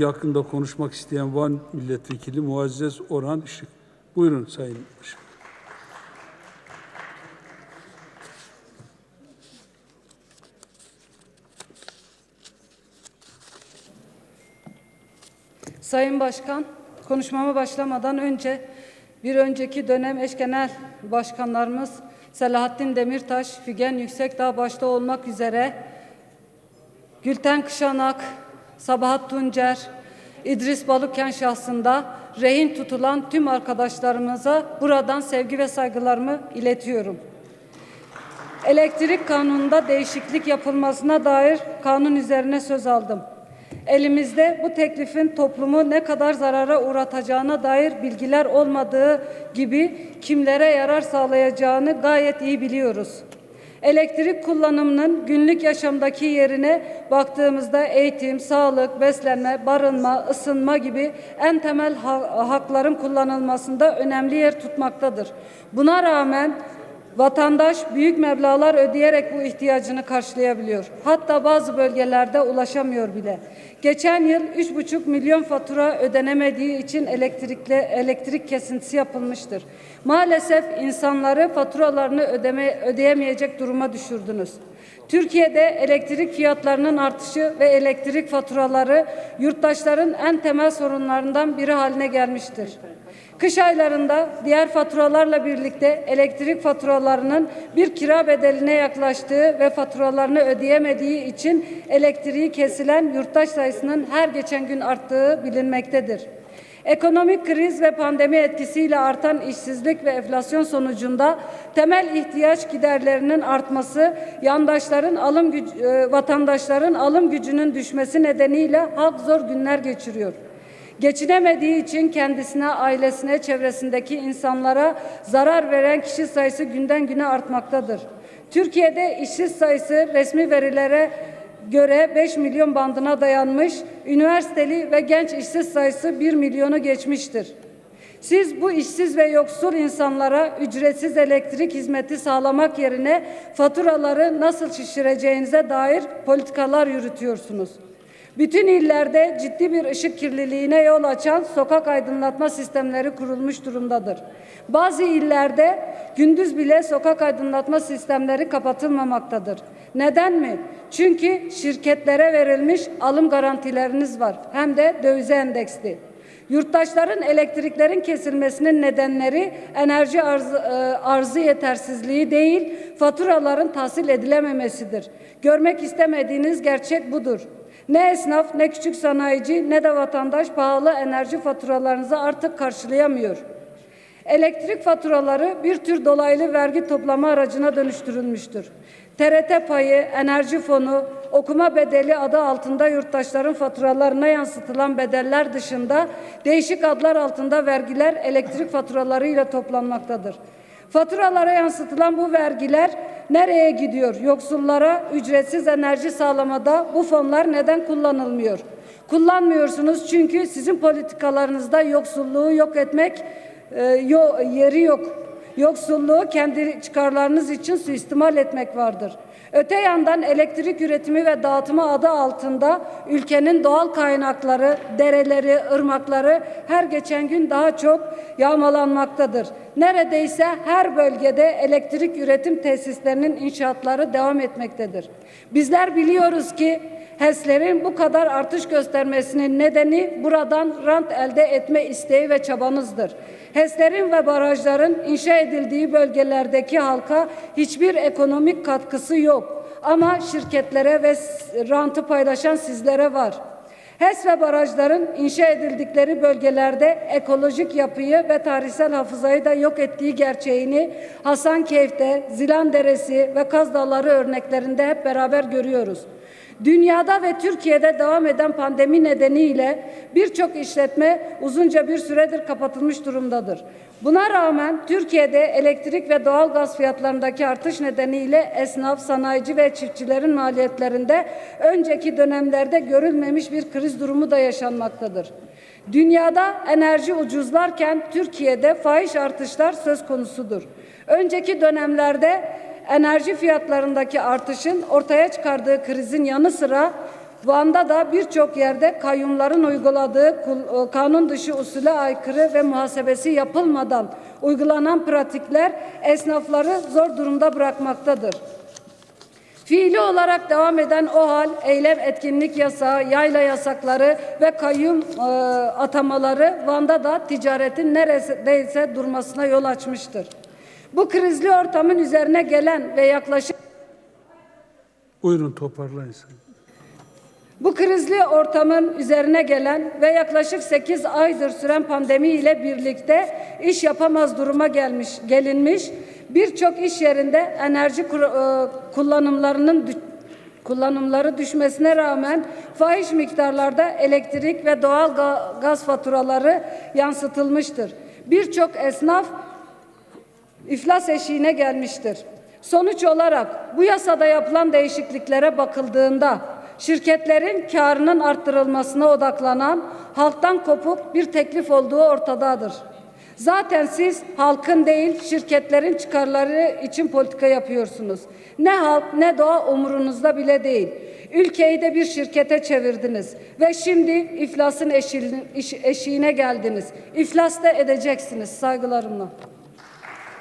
hakkında konuşmak isteyen Van Milletvekili Muazzez Orhan Işık. Buyurun Sayın Işık. Sayın Başkan, konuşmama başlamadan önce bir önceki dönem eş genel başkanlarımız Selahattin Demirtaş, Figen Yüksekdağ başta olmak üzere Gülten Kışanak, Sabahat Tuncer, İdris Balıken şahsında rehin tutulan tüm arkadaşlarımıza buradan sevgi ve saygılarımı iletiyorum. Elektrik kanununda değişiklik yapılmasına dair kanun üzerine söz aldım. Elimizde bu teklifin toplumu ne kadar zarara uğratacağına dair bilgiler olmadığı gibi kimlere yarar sağlayacağını gayet iyi biliyoruz. Elektrik kullanımının günlük yaşamdaki yerine baktığımızda eğitim, sağlık, beslenme, barınma, ısınma gibi en temel ha- hakların kullanılmasında önemli yer tutmaktadır. Buna rağmen Vatandaş büyük meblağlar ödeyerek bu ihtiyacını karşılayabiliyor. Hatta bazı bölgelerde ulaşamıyor bile. Geçen yıl 3,5 milyon fatura ödenemediği için elektrikle elektrik kesintisi yapılmıştır. Maalesef insanları faturalarını ödeme, ödeyemeyecek duruma düşürdünüz. Türkiye'de elektrik fiyatlarının artışı ve elektrik faturaları yurttaşların en temel sorunlarından biri haline gelmiştir. Kış aylarında diğer faturalarla birlikte elektrik faturalarının bir kira bedeline yaklaştığı ve faturalarını ödeyemediği için elektriği kesilen yurttaş sayısının her geçen gün arttığı bilinmektedir. Ekonomik kriz ve pandemi etkisiyle artan işsizlik ve enflasyon sonucunda temel ihtiyaç giderlerinin artması, yandaşların alım güc- e, vatandaşların alım gücünün düşmesi nedeniyle halk zor günler geçiriyor. Geçinemediği için kendisine, ailesine, çevresindeki insanlara zarar veren kişi sayısı günden güne artmaktadır. Türkiye'de işsiz sayısı resmi verilere göre 5 milyon bandına dayanmış, üniversiteli ve genç işsiz sayısı 1 milyonu geçmiştir. Siz bu işsiz ve yoksul insanlara ücretsiz elektrik hizmeti sağlamak yerine faturaları nasıl şişireceğinize dair politikalar yürütüyorsunuz. Bütün illerde ciddi bir ışık kirliliğine yol açan sokak aydınlatma sistemleri kurulmuş durumdadır. Bazı illerde gündüz bile sokak aydınlatma sistemleri kapatılmamaktadır. Neden mi? Çünkü şirketlere verilmiş alım garantileriniz var. Hem de dövize endeksli. Yurttaşların elektriklerin kesilmesinin nedenleri enerji arzı, e, arzı yetersizliği değil, faturaların tahsil edilememesidir. Görmek istemediğiniz gerçek budur. Ne esnaf, ne küçük sanayici, ne de vatandaş pahalı enerji faturalarınızı artık karşılayamıyor. Elektrik faturaları bir tür dolaylı vergi toplama aracına dönüştürülmüştür. TRT payı, enerji fonu, okuma bedeli adı altında yurttaşların faturalarına yansıtılan bedeller dışında değişik adlar altında vergiler elektrik faturalarıyla toplanmaktadır. Faturalara yansıtılan bu vergiler nereye gidiyor? Yoksullara ücretsiz enerji sağlamada bu fonlar neden kullanılmıyor? Kullanmıyorsunuz çünkü sizin politikalarınızda yoksulluğu yok etmek e, yo, yeri yok. Yoksulluğu kendi çıkarlarınız için suistimal etmek vardır. Öte yandan elektrik üretimi ve dağıtımı adı altında ülkenin doğal kaynakları, dereleri, ırmakları her geçen gün daha çok yağmalanmaktadır. Neredeyse her bölgede elektrik üretim tesislerinin inşaatları devam etmektedir. Bizler biliyoruz ki HES'lerin bu kadar artış göstermesinin nedeni buradan rant elde etme isteği ve çabanızdır. HES'lerin ve barajların inşa edildiği bölgelerdeki halka hiçbir ekonomik katkısı yok. Ama şirketlere ve rantı paylaşan sizlere var. HES ve barajların inşa edildikleri bölgelerde ekolojik yapıyı ve tarihsel hafızayı da yok ettiği gerçeğini Hasankeyf'te, Zilan Deresi ve Kaz Dağları örneklerinde hep beraber görüyoruz. Dünyada ve Türkiye'de devam eden pandemi nedeniyle birçok işletme uzunca bir süredir kapatılmış durumdadır. Buna rağmen Türkiye'de elektrik ve doğal gaz fiyatlarındaki artış nedeniyle esnaf, sanayici ve çiftçilerin maliyetlerinde önceki dönemlerde görülmemiş bir kriz durumu da yaşanmaktadır. Dünyada enerji ucuzlarken Türkiye'de fahiş artışlar söz konusudur. Önceki dönemlerde enerji fiyatlarındaki artışın ortaya çıkardığı krizin yanı sıra Van'da da birçok yerde kayyumların uyguladığı e, kanun dışı usule aykırı ve muhasebesi yapılmadan uygulanan pratikler esnafları zor durumda bırakmaktadır. Fiili olarak devam eden o hal, eylem etkinlik yasağı, yayla yasakları ve kayyum e, atamaları Van'da da ticaretin neredeyse durmasına yol açmıştır. Bu krizli ortamın üzerine gelen ve yaklaşık Buyurun toparlayın sayın. Bu krizli ortamın üzerine gelen ve yaklaşık 8 aydır süren pandemi ile birlikte iş yapamaz duruma gelmiş, gelinmiş. Birçok iş yerinde enerji e, kullanımlarının kullanımları düşmesine rağmen fahiş miktarlarda elektrik ve doğal ga- gaz faturaları yansıtılmıştır. Birçok esnaf iflas eşiğine gelmiştir. Sonuç olarak bu yasada yapılan değişikliklere bakıldığında şirketlerin karının arttırılmasına odaklanan halktan kopuk bir teklif olduğu ortadadır. Zaten siz halkın değil şirketlerin çıkarları için politika yapıyorsunuz. Ne halk ne doğa umurunuzda bile değil. Ülkeyi de bir şirkete çevirdiniz ve şimdi iflasın eşiğine, geldiniz. İflas da edeceksiniz saygılarımla.